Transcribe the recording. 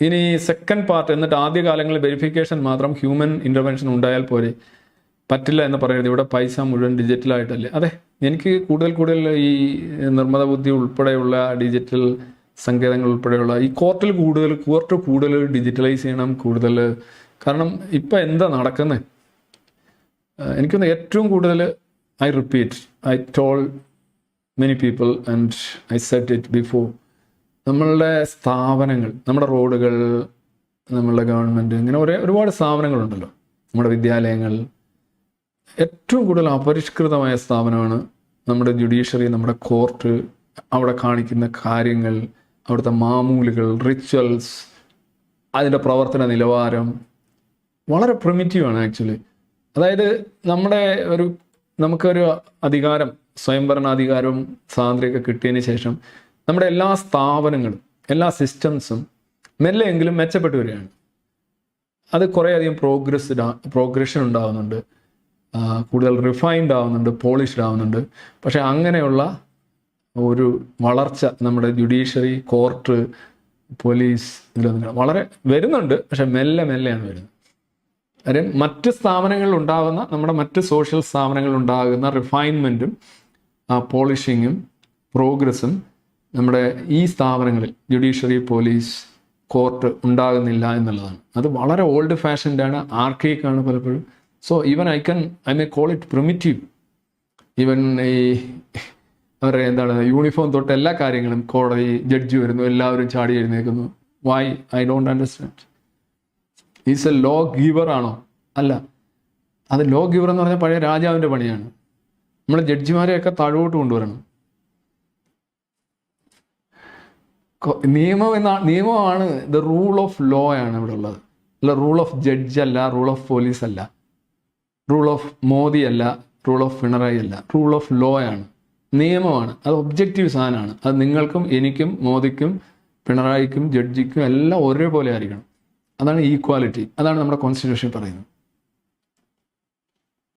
ഇനി second part എന്നിട്ട് ആദ്യ കാലങ്ങളിൽ വെരിഫിക്കേഷൻ മാത്രം ഹ്യൂമൻ ഇന്റർവെൻഷൻ ഉണ്ടായാൽ പോരെ. പറ്റില്ല എന്ന് പറയരുത്. ഇവിടെ പൈസ മുഴുവൻ ഡിജിറ്റലായിട്ടല്ലേ അതെ എനിക്ക് കൂടുതൽ കൂടുതൽ ഈ നിർമ്മത ബുദ്ധി ഉൾപ്പെടെയുള്ള ഡിജിറ്റൽ സങ്കേതങ്ങൾ ഉൾപ്പെടെയുള്ള ഈ കോർട്ടിൽ കൂടുതൽ കോർട്ട് കൂടുതൽ ഡിജിറ്റലൈസ് ചെയ്യണം കൂടുതൽ. കാരണം ഇപ്പം എന്താ നടക്കുന്നത് എനിക്കൊന്ന് ഏറ്റവും കൂടുതൽ I repeat I told many people and I said it before നമ്മളുടെ സ്ഥാപനങ്ങൾ നമ്മുടെ റോഡുകൾ നമ്മളുടെ ഗവൺമെന്റ് ഇങ്ങനെ ഒരേ ഒരുപാട് സ്ഥാപനങ്ങളുണ്ടല്ലോ. നമ്മുടെ വിദ്യാലയങ്ങൾ. ഏറ്റവും കൂടുതൽ അപരിഷ്കൃതമായ സ്ഥാപനമാണ് നമ്മുടെ ജുഡീഷ്യറി നമ്മുടെ കോർട്ട് അവിടെ കാണിക്കുന്ന കാര്യങ്ങൾ അവിടുത്തെ മാമൂലുകൾ റിച്വൽസ് അതിന്റെ പ്രവർത്തന നിലവാരം. വളരെ പ്രിമിറ്റീവാണ് ആക്ച്വലി അതായത് നമ്മുടെ ഒരു നമുക്കൊരു അധികാരം സ്വയംഭരണാധികാരവും സ്വാതന്ത്ര്യമൊക്കെ കിട്ടിയതിന് ശേഷം നമ്മുടെ എല്ലാ സ്ഥാപനങ്ങളും എല്ലാ സിസ്റ്റംസും മെല്ലെങ്കിലും മെച്ചപ്പെട്ടു വരികയാണ്. അത് കുറേയധികം പ്രോഗ്രസ് പ്രോഗ്രഷൻ ഉണ്ടാകുന്നുണ്ട് കൂടുതൽ റിഫൈൻഡ് ആവുന്നുണ്ട് പോളിഷ്ഡ് ആവുന്നുണ്ട്. പക്ഷേ അങ്ങനെയുള്ള ഒരു വളർച്ച നമ്മുടെ ജുഡീഷ്യറി കോർട്ട് പോലീസ് ഇതിലൊന്നും വളരെ വരുന്നുണ്ട് പക്ഷെ മെല്ലെ മെല്ലെയാണ് വരുന്നത്. കാര്യം മറ്റ് സ്ഥാപനങ്ങളിൽ ഉണ്ടാകുന്ന നമ്മുടെ മറ്റ് സോഷ്യൽ സ്ഥാപനങ്ങളിൽ ഉണ്ടാകുന്ന റിഫൈൻമെന്റും പോളിഷിങ്ങും പ്രോഗ്രസ്സും നമ്മുടെ ഈ സ്ഥാപനങ്ങളിൽ ജുഡീഷ്യറി പോലീസ് കോർട്ട് ഉണ്ടാകുന്നില്ല എന്നുള്ളതാണ്. അത് വളരെ ഓൾഡ് ഫാഷൻഡ് ആണ് ആർക്കേക്ക് ആണ് പലപ്പോഴും. So even I can I may call it primitive even ഈ അവരുടെ എന്താണ് യൂണിഫോം തൊട്ട് എല്ലാ കാര്യങ്ങളും കോടതി ജഡ്ജി വരുന്നു എല്ലാവരും ചാടി എഴുന്നേൽക്കുന്നു. Why I don't understand is a law giver ആണോ? അല്ല. അത് ലോ ഗീവർ എന്ന് പറഞ്ഞാൽ പഴയ രാജാവിന്റെ പണിയാണ്. നമ്മൾ ജഡ്ജിമാരെയൊക്കെ താഴോട്ട് കൊണ്ടുവരണം. നിയമം എന്ന നിയമമാണ് ദ റൂൾ ഓഫ് ലോ ആണ് ഇവിടെ ഉള്ളത്. അല്ല റൂൾ ഓഫ് ജഡ്ജ് അല്ല റൂൾ ഓഫ് പോലീസ് അല്ല. റൂൾ ഓഫ് മോദി അല്ല റൂൾ ഓഫ് പിണറായി അല്ല. റൂൾ ഓഫ് ലോ ആണ്. നിയമമാണ്. അത് ഒബ്ജക്റ്റീവ് സാധനമാണ്. അത് നിങ്ങൾക്കും എനിക്കും മോദിക്കും പിണറായിക്കും ജഡ്ജിക്കും എല്ലാം ഒരേപോലെ ആയിരിക്കണം. അതാണ് ഈക്വാലിറ്റി അതാണ് നമ്മുടെ കോൺസ്റ്റിറ്റ്യൂഷൻ പറയുന്നത്.